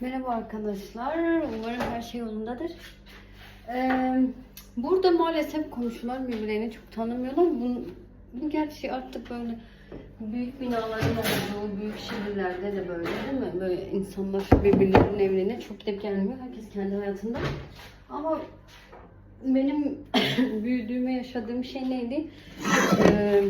Merhaba arkadaşlar. Umarım her şey yolundadır. Ee, burada maalesef komşular birbirlerini çok tanımıyorlar. Bu, bu gerçi artık böyle büyük binaların olduğu büyük şehirlerde de böyle değil mi? Böyle insanlar birbirlerinin evlerine çok gidip gelmiyor. Herkes kendi hayatında. Ama benim büyüdüğüme yaşadığım şey neydi? Ee,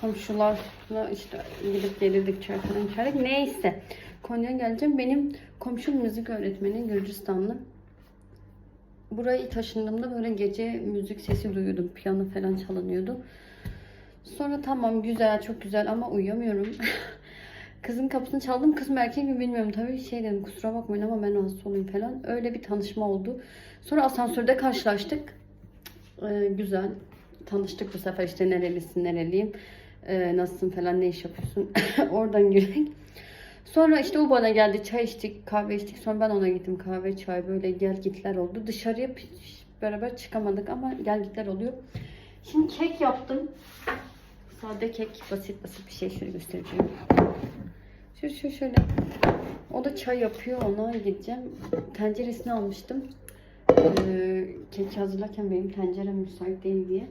komşularla işte gidip gelirdik çay falan içerdik. Neyse. Konuya geleceğim. Benim komşum müzik öğretmeni Gürcistanlı. Buraya taşındığımda böyle gece müzik sesi duyuyordum. Piyano falan çalınıyordu. Sonra tamam güzel çok güzel ama uyuyamıyorum. Kızın kapısını çaldım. Kız mı erkek mi bilmiyorum tabii. Şey dedim kusura bakmayın ama ben hasta olayım falan. Öyle bir tanışma oldu. Sonra asansörde karşılaştık. Ee, güzel. Tanıştık bu sefer işte nerelisin, nereliyim, ee, nasılsın falan, ne iş yapıyorsun. Oradan girdik. Sonra işte o bana geldi, çay içtik, kahve içtik. Sonra ben ona gittim kahve, çay böyle gel gitler oldu. Dışarıya beraber çıkamadık ama gel gitler oluyor. Şimdi kek yaptım. Sade kek, basit basit bir şey şöyle göstereceğim. Şöyle şöyle şöyle. O da çay yapıyor, ona gideceğim. Tenceresini almıştım. Ee, kek hazırlarken benim tencerem müsait değil diye.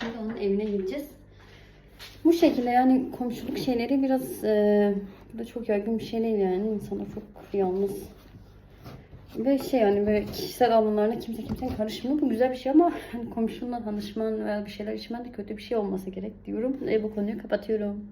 Şimdi onun evine gideceğiz. Bu şekilde yani komşuluk şeyleri biraz e, burada çok yaygın bir şey değil yani. İnsanlar çok yalnız. Ve şey yani böyle kişisel alanlarına kimse kimsenin karışmıyor. Bu güzel bir şey ama hani komşunla tanışman veya bir şeyler içmen de kötü bir şey olmasa gerek diyorum. E, bu konuyu kapatıyorum.